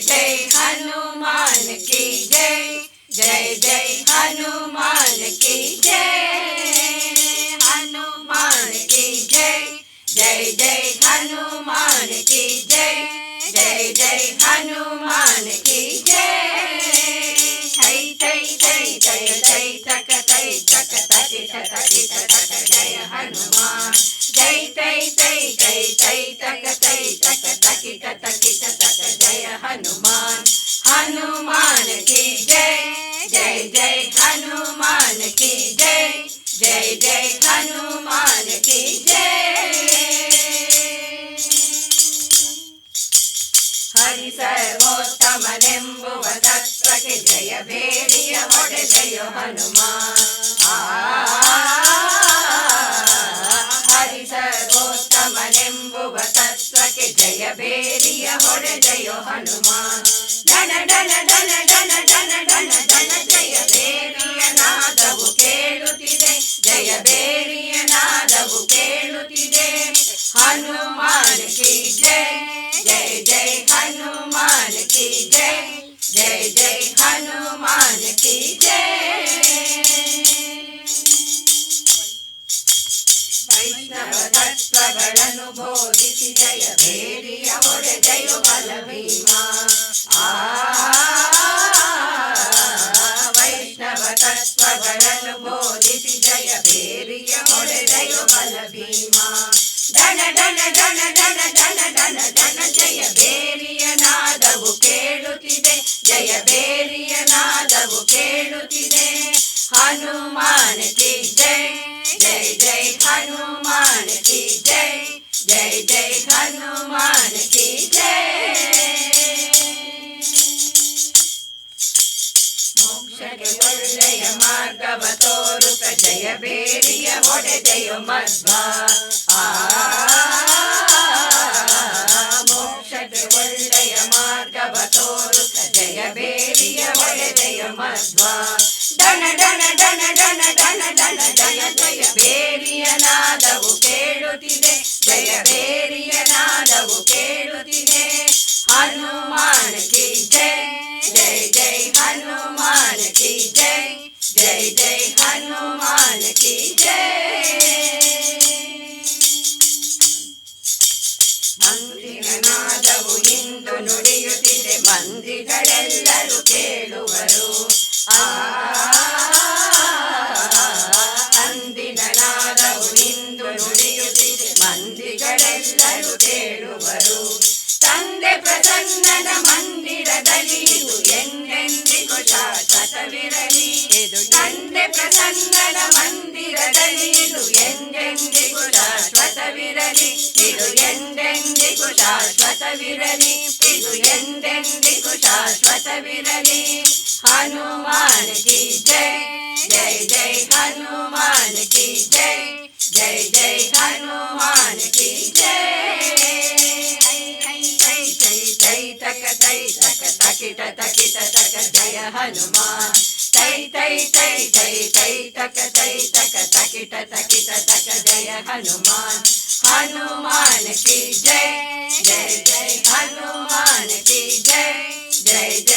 जय हनुमान की जय। जय जय हनुमान की जय। हनुमान की जय। जय जय हनुमान की जय। जय जय हनुमान की जय। थै थै थै थै थै तक थै तक तकि तकि तक जय हनुमान। जय थै थै थै थै तक थै तकि तकि तक जय हनुमान हनुमान की जय जय जय हनुमान की जय जय जय हनुमान की जय हरि सर्वोत्तमनेम्बुव तत्त्वके जय भेरिय होडे जय हनुमान आ గౌడ జయ హనుమాన్ ధన ధన ధన ధన ధన ధన ధన జయ ಬೇರಿಯ ನಾದವು ಕೇಳುತ್ತಿದೆ ಜಯ ಬೇರಿಯ ನಾದವು ಕೇಳುತ್ತಿದೆ ಹನುಮಾನ್ ಕಿ ಜಯ ಜಯ ಜಯ ಹನುಮಾನ್ ಕಿ ಜಯ ಜಯ ಜಯ ಹನುಮಾನ್ ಕಿ ಜಯ ವೈಷ್ಣವ ತತ್ವಗಳನ್ನು ಬೋಧಿಸಿ ಜಯ ಬೇರಿಯ ಹೊಡೆ ಜಯ ಬಲ ಭೀಮ ಆ ವೈಷ್ಣವ ತತ್ವಗಳನ್ನು ಬೋಧಿಸಿ ಜಯ ಬೇರಿಯ ಹೊಡೆ ಜಯ ಬಲ ಭೀಮ ಧನ ಧನ ಧನ ಧನ ಧನ ಧನ ಧನ, ಜಯ ಬೇರಿಯ ನಾದವು ಕೇಳುತ್ತಿದೆ. ಜಯ ಬೇರಿಯ ನಾದವು ಕೇಳುತ್ತಿದೆ. ಹನುಮಾನ ಕಿ ಹನುಮಾನ್ ಕಿ ಜೈ ಜೈ ಜೈ ಹನುಮಾನ್ ಕಿ ಜೈ ಮೋಕ್ಷಕ್ಕೆ ಒಳ್ಳೆಯ ಮಾರ್ಗವ ತೋರುತ್ತ ಜಯ ಬೇರಿಯ ಹೊಡೆದೆಯೋ ಮಧ್ವ ಆ ಮೋಕ್ಷಕ್ಕೆ ಒಳ್ಳೆಯ ಮಾರ್ಗವ ತೋರುತ್ತ ಜಯ ಬೇರಿಯ ಹೊಡೆದೆಯೋ ಮಧ್ವ ಡನ ಡನ ಡನ ಡನ ಡನ ಡನ ಜಯ ಜೈ ಜೈ ಹನುಮಾನ್ ಕಿ ಜೈ. ಮಂದಿರ ಇಂದು ನುಡಿಯುತ್ತಿದೆ ಮಂದಿಗಳೆಲ್ಲರೂ ಕೇಳುವರು. ಆ ಅಂದಿನ ನಾದವು ಇಂದು ನುಡಿಯುತ್ತಿದೆ ಮಂದಿಗಳೆಲ್ಲರೂ ಕೇಳುವರು. ತಂದೆ ಪ್ರಸನ್ನನ ಮಂದಿರದಲ್ಲಿ ಎಂದೆಂದಿಗೂ ಶಾಶ್ವತವಿರಲಿ. ತಂದೆ ಪ್ರಸನ್ನನ ಮಂದಿರದಲ್ಲಿ ಇದು ಎಂದೆಂದಿಗೂ ಶಾಶ್ವತವಿರಲಿ ಇದು ಎಂದೆಂದಿಗೂ ಶಾಶ್ವತವಿರಲಿ ಇದು ಎಂದೆಂದಿಗೂ ಶಾಶ್ವತವಿರಲಿ ಹನುಮಾನ್ ಕಿ ಜೈ ಜೈ ಜೈ ಹನುಮಾನ್ ಕಿ ಜೈ ಜೈ ಜೈ ಹನುಮಾನ್ ಕಿ ಜೈ ತೈ ತೈ ತೈ ತಕ ತೈ ತಕ ತಕಿಟ ತಕಿಟ ತಕ ಜಯ ಹನುಮಾನ್ तै तै तै तै तक तै तक तकिट तकिट तक जय हनुमान हनुमान की जय जय जय हनुमान की जय जय जय